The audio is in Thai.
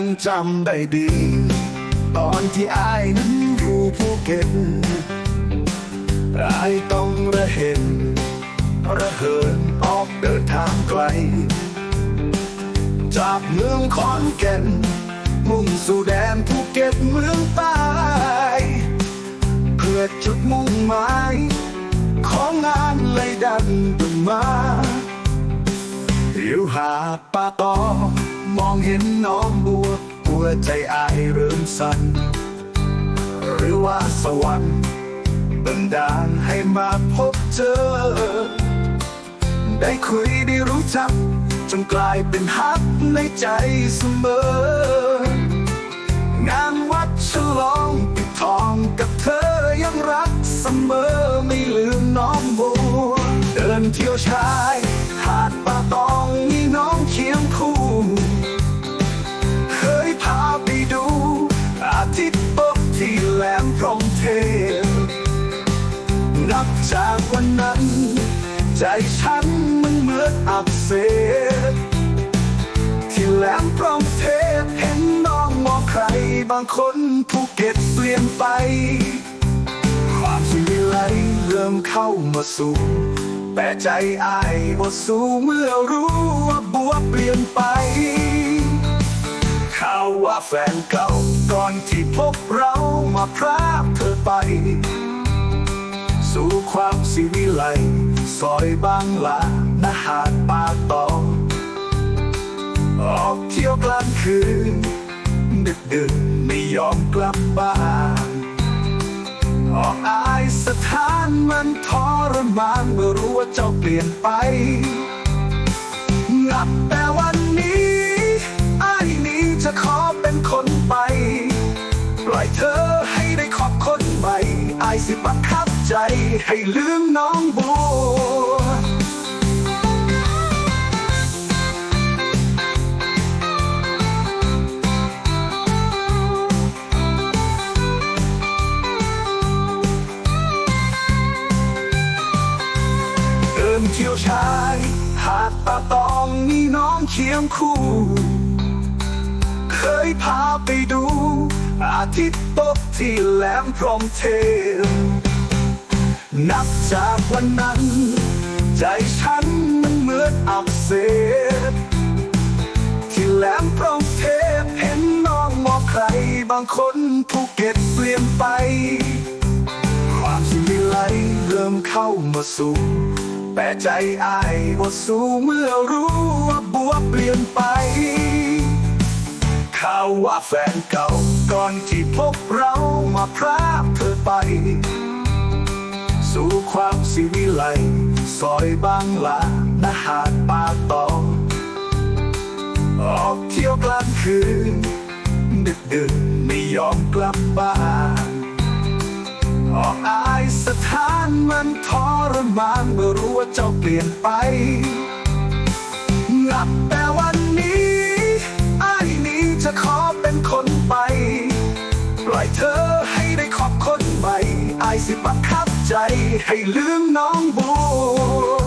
ยังจำได้ดี ตอนที่อายนั้นอยู่ภูเก็ตอายต้องระเห็น ระเหินออกเดินทางไกล จากเมืองขอนแก่น มุ่งสู่แดนภูเก็ตเมืองใต้เพื่อจุดมุ่งหมายของงานเลยดันขึ้นมาอยู่หาป่าตอมองเห็นน้องบัว หัวใจอายเริ่มสั่นหรือว่าสวรรค์บันดาลให้มาพบเจอ ได้คุยได้รู้จัก จนกลายเป็นฮักในใจเสมอ งานวัดฉลองปิดทองกับเธอยังรักเสมอไม่ลืมน้องบัวเดินเที่ยวชายหาด จากวันนั้น ใจฉันมันเหมือนอักเสบที่แหลมพรหมเทพเห็นน้องมองใคร บางคนภูเก็ตเปลี่ยนไป ความสิวิไลเริ่มเข้ามาสู่แต่ใจอายบ่สู้เมื่อรู้ว่าบัวเปลี่ยนไปข่าวว่าแฟนเก่าก่อนที่พบเรามาพรากเธอไป สู่ความสิวิไลซอยบางลาหน้าหาดปาตอง ออกเที่ยวกลางคืน ดึกดื่นไม่ยอมกลับบ้านออกอายสถานมันทรมานเมื่อรู้ว่าเจ้าเปลี่ยนไปงับแต่วันนี้ ให้ลืมน้องบัวเดินเที่ยวชายหาดตาตองมีน้องเคียงคู่ เคยพาไปดู อาทิตย์ตกที่แหลมพรหมเทพ นับจากวันนั้น ใจฉันมันเหมือนอักเสบที่แหลมพรหมเทพเห็นน้องมองใคร บางคนภูเก็ตเปลี่ยนไป ความสิวิไหลเริ่มเข้ามาสู่แต่ใจอายบ่สู้เมื่อรู้ว่าบัวเปลี่ยนไปข่าวว่าแฟนเก่าก่อนที่พบเรามาพรากเธอไปิวิไลซอยบางลาหน้าหาดปาตองออกเที่ยวกลางคืน ดึกดื่นไม่ยอมกลับบ้านออกอายสถานมันทรมานเมื่อรู้ว่าเจ้าเปลี่ยนไปงับแต่ายสิบังคับใจให้ลืมน้องบัว